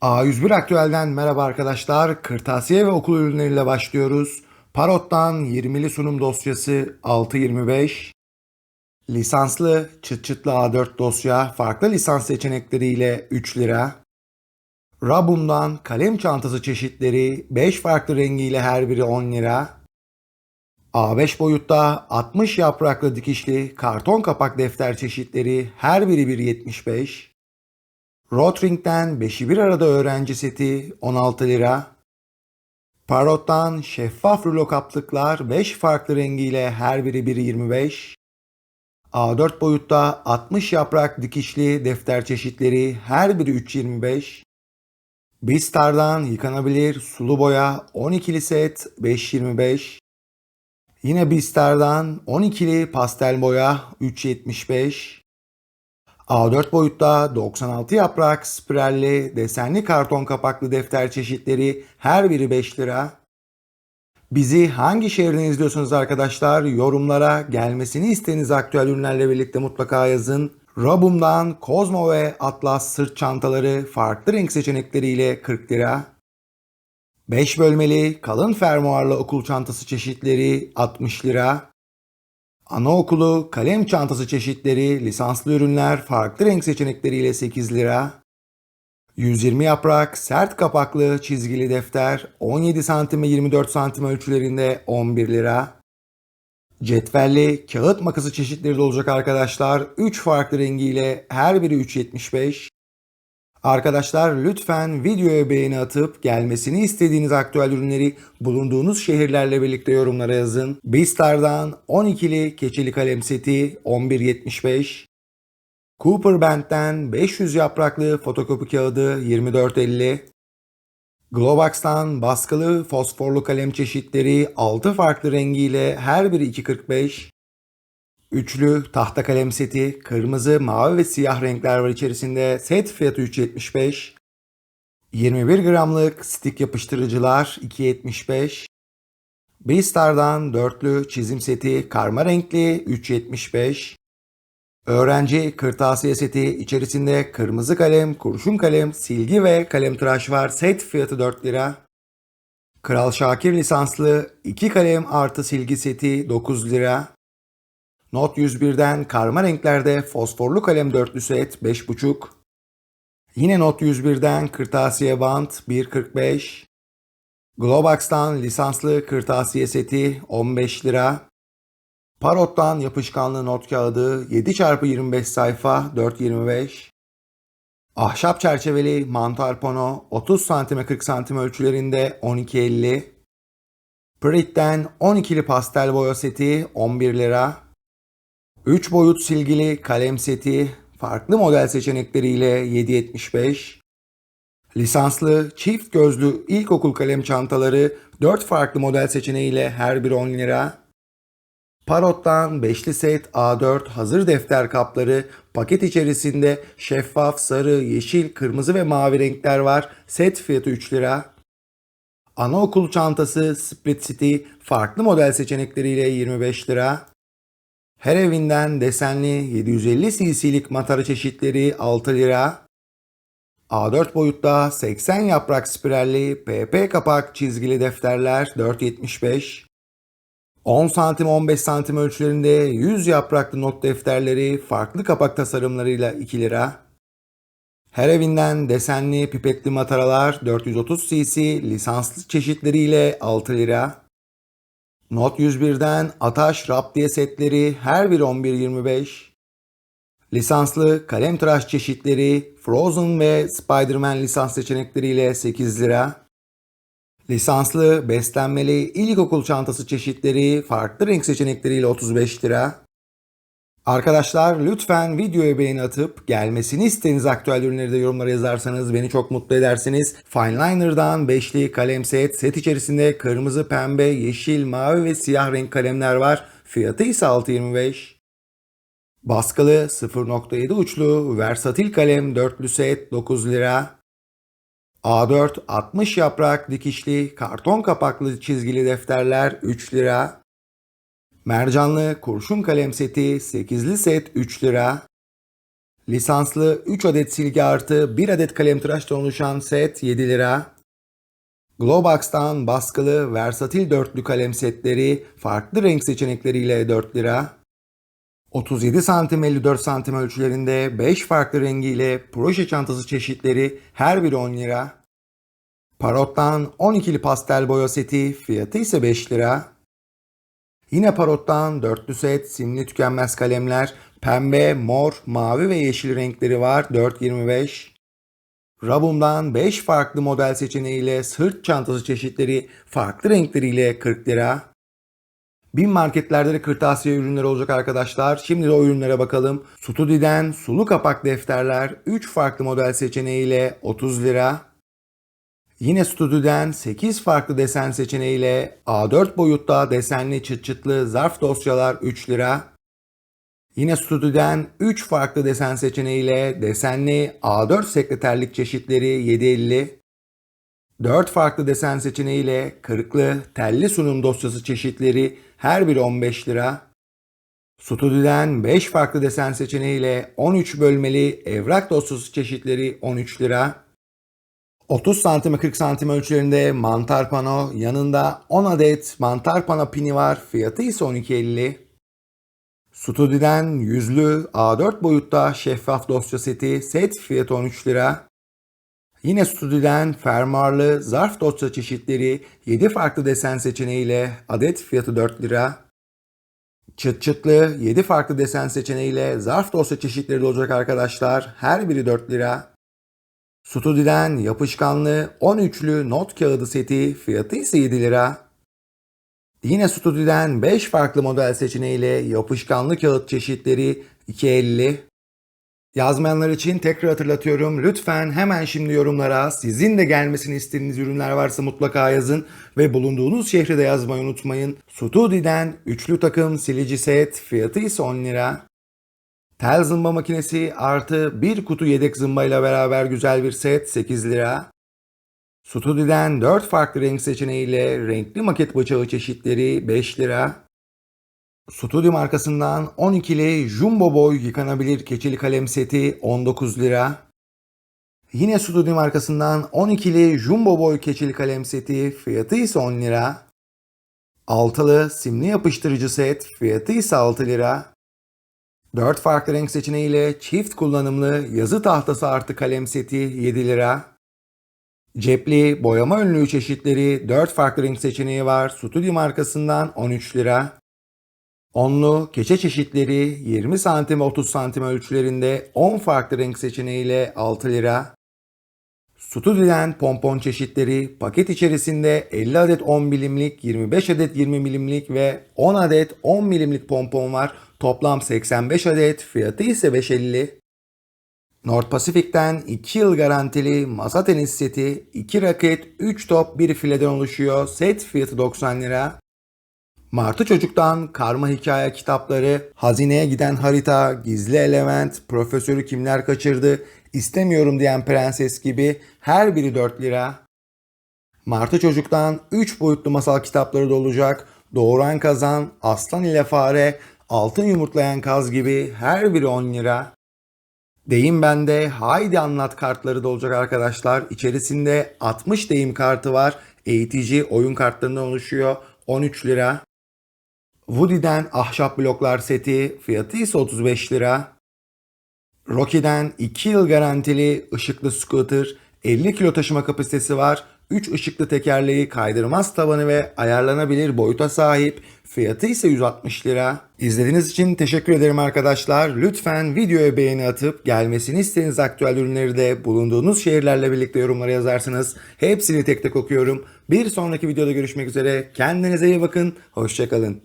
A101 Aktüel'den merhaba arkadaşlar. Kırtasiye ve okul ürünleriyle başlıyoruz. Parot'tan 20'li sunum dosyası 625. Lisanslı çıt çıtlı A4 dosya farklı lisans seçenekleriyle 3 lira. Rabum'dan kalem çantası çeşitleri 5 farklı rengiyle her biri 10 lira. A5 boyutta 60 yapraklı dikişli karton kapak defter çeşitleri her biri 1.75. Rotring'den 5'i bir arada öğrenci seti 16 lira. Parrot'tan şeffaf rulo kaplıklar 5 farklı rengiyle her biri 1.25. A4 boyutta 60 yaprak dikişli defter çeşitleri her biri 3.25. Bistar'dan yıkanabilir sulu boya 12'li set 5.25. Yine Bistar'dan 12'li pastel boya 3.75. A4 boyutta 96 yaprak spiralli desenli karton kapaklı defter çeşitleri her biri 5 lira. Bizi hangi şehirden izliyorsunuz arkadaşlar? Yorumlara gelmesini istediğiniz aktüel ürünlerle birlikte mutlaka yazın. Rabum'dan Kozmo ve Atlas sırt çantaları farklı renk seçenekleriyle 40 lira. 5 bölmeli kalın fermuarlı okul çantası çeşitleri 60 lira. Anaokulu kalem çantası çeşitleri, lisanslı ürünler farklı renk seçenekleriyle 8 lira. 120 yaprak sert kapaklı çizgili defter 17 cm 24 cm ölçülerinde 11 lira. Cetvelli kağıt makası çeşitleri de olacak arkadaşlar. 3 farklı rengiyle her biri 3.75. Arkadaşlar lütfen videoya beğeni atıp gelmesini istediğiniz aktüel ürünleri bulunduğunuz şehirlerle birlikte yorumlara yazın. Bistar'dan 12'li keçeli kalem seti 11.75. Cooper Band'den 500 yapraklı fotokopi kağıdı 24.50. Globox'tan baskılı fosforlu kalem çeşitleri 6 farklı rengiyle her biri 2.45. Üçlü tahta kalem seti, kırmızı, mavi ve siyah renkler var içerisinde. Set fiyatı 3.75. 21 gramlık stik yapıştırıcılar 2.75. Beastar'dan dörtlü çizim seti karma renkli 3.75. Öğrenci kırtasiye seti içerisinde kırmızı kalem, kurşun kalem, silgi ve kalem tıraş var. Set fiyatı 4 lira. Kral Şakir lisanslı 2 kalem artı silgi seti 9 lira. Not 101'den karma renklerde fosforlu kalem dörtlü set 5.5. Yine Not 101'den kırtasiye bant 1.45. Globox'tan lisanslı kırtasiye seti 15 lira. Parot'tan yapışkanlı not kağıdı 7x25 sayfa 4.25. Ahşap çerçeveli mantar pano 30 cm 40 cm ölçülerinde 12.50. Prit'ten 12'li pastel boya seti 11 lira. 3 boyut silgili kalem seti farklı model seçenekleriyle 7.75. Lisanslı çift gözlü ilkokul kalem çantaları 4 farklı model seçeneğiyle her biri 10 lira. Parot'tan 5'li set A4 hazır defter kapları paket içerisinde şeffaf sarı, yeşil, kırmızı ve mavi renkler var. Set fiyatı 3 lira. Anaokul çantası Split City farklı model seçenekleriyle 25 lira. Her evinden desenli 750 cc'lik matara çeşitleri 6 lira. A4 boyutta 80 yaprak spiralli PP kapak çizgili defterler 4.75. 10 santim 15 santim ölçülerinde 100 yapraklı not defterleri farklı kapak tasarımlarıyla 2 lira. Her evinden desenli pipetli mataralar 430 cc lisanslı çeşitleriyle 6 lira. Not 101'den Ataş Raptiye setleri her biri 11.25. Lisanslı kalem tıraş çeşitleri Frozen ve Spider-Man lisans seçenekleriyle 8 lira. Lisanslı beslenmeli ilkokul çantası çeşitleri farklı renk seçenekleriyle 35 lira. Arkadaşlar lütfen videoya beğeni atıp gelmesini istediğiniz aktüel ürünleri de yorumlara yazarsanız beni çok mutlu edersiniz. Fineliner'dan 5'li kalem set. Set içerisinde kırmızı, pembe, yeşil, mavi ve siyah renk kalemler var. Fiyatı ise 6.25. Baskılı 0.7 uçlu versatil kalem dörtlü set 9 lira. A4 60 yaprak dikişli karton kapaklı çizgili defterler 3 lira. Mercanlı kurşun kalem seti 8'li set 3 lira. Lisanslı 3 adet silgi artı 1 adet kalem tıraştan oluşan set 7 lira. Globox'tan baskılı versatil dörtlü kalem setleri farklı renk seçenekleriyle 4 lira. 37 santim 54 santim ölçülerinde 5 farklı rengiyle proje çantası çeşitleri her biri 10 lira. Parot'tan 12'li pastel boya seti fiyatı ise 5 lira. Yine Parot'tan dörtlü set simli tükenmez kalemler pembe, mor, mavi ve yeşil renkleri var 4.25. Rabum'dan 5 farklı model seçeneğiyle sırt çantası çeşitleri farklı renkleriyle 40 lira. Bin marketlerde de kırtasiye ürünleri olacak arkadaşlar. Şimdi de o ürünlere bakalım. Studi'den sulu kapak defterler 3 farklı model seçeneğiyle 30 lira. Yine Studi'den 8 farklı desen seçeneğiyle A4 boyutta desenli çıt çıtlı zarf dosyalar 3 lira. Yine Studi'den 3 farklı desen seçeneğiyle desenli A4 sekreterlik çeşitleri 7.50. 4 farklı desen seçeneğiyle kırıklı telli sunum dosyası çeşitleri her biri 15 lira. Studi'den 5 farklı desen seçeneğiyle 13 bölmeli evrak dosyası çeşitleri 13 lira. 30 santim 40 santim ölçülerinde mantar pano yanında 10 adet mantar pano pini var fiyatı ise 12.50. Studi'den yüzlü A4 boyutta şeffaf dosya seti set fiyatı 13 lira. Yine Studi'den fermuarlı zarf dosya çeşitleri 7 farklı desen seçeneğiyle adet fiyatı 4 lira. Çıt çıtlı 7 farklı desen seçeneğiyle zarf dosya çeşitleri de olacak arkadaşlar. Her biri 4 lira. Studi'den yapışkanlı 13'lü not kağıdı seti fiyatı ise 7 lira. Yine Studi'den 5 farklı model seçeneğiyle yapışkanlı kağıt çeşitleri 2.50. Yazmayanlar için tekrar hatırlatıyorum. Lütfen hemen şimdi yorumlara sizin de gelmesini istediğiniz ürünler varsa mutlaka yazın ve bulunduğunuz şehri de yazmayı unutmayın. Studi'den üçlü takım silici set fiyatı ise 10 lira. Tel zımba makinesi artı bir kutu yedek zımbayla beraber güzel bir set 8 lira. Studi'den 4 farklı renk seçeneğiyle renkli maket bıçağı çeşitleri 5 lira. Studi markasından 12'li Jumbo Boy yıkanabilir keçeli kalem seti 19 lira. Yine Studi markasından 12'li Jumbo Boy keçeli kalem seti fiyatı ise 10 lira. Altılı simli yapıştırıcı set fiyatı ise 6 lira. 4 farklı renk seçeneğiyle çift kullanımlı yazı tahtası artı kalem seti 7 lira. Cepli boyama önlüğü çeşitleri 4 farklı renk seçeneği var. Studi markasından 13 lira. Onlu keçe çeşitleri 20 santim 30 santim ölçülerinde 10 farklı renk seçeneğiyle 6 lira. Studi'den pompon çeşitleri paket içerisinde 50 adet 10 milimlik, 25 adet 20 milimlik ve 10 adet 10 milimlik pompon var. Toplam 85 adet, fiyatı ise 5.50. North Pacific'ten 2 yıl garantili masa tenis seti, 2 raket, 3 top, 1 fileden oluşuyor. Set fiyatı 90 lira. Martı Çocuk'tan karma hikaye kitapları, hazineye giden harita, gizli element, profesörü kimler kaçırdı, istemiyorum diyen prenses gibi her biri 4 lira. Martı Çocuk'tan 3 boyutlu masal kitapları da olacak. Doğuran Kazan, Aslan ile Fare, Altın Yumurtlayan Kaz gibi her biri 10 lira. Deyim bende haydi anlat kartları da olacak arkadaşlar. İçerisinde 60 deyim kartı var. Eğitici oyun kartlarından oluşuyor. 13 lira. Woody'den ahşap bloklar seti fiyatı ise 35 lira. Rocky'den 2 yıl garantili ışıklı scooter 50 kilo taşıma kapasitesi var. 3 ışıklı tekerleği, kaydırmaz tavanı ve ayarlanabilir boyuta sahip. Fiyatı ise 160 lira. İzlediğiniz için teşekkür ederim arkadaşlar. Lütfen videoya beğeni atıp gelmesini istediğiniz aktüel ürünleri de bulunduğunuz şehirlerle birlikte yorumlara yazarsınız. Hepsini tek tek okuyorum. Bir sonraki videoda görüşmek üzere. Kendinize iyi bakın. Hoşçakalın.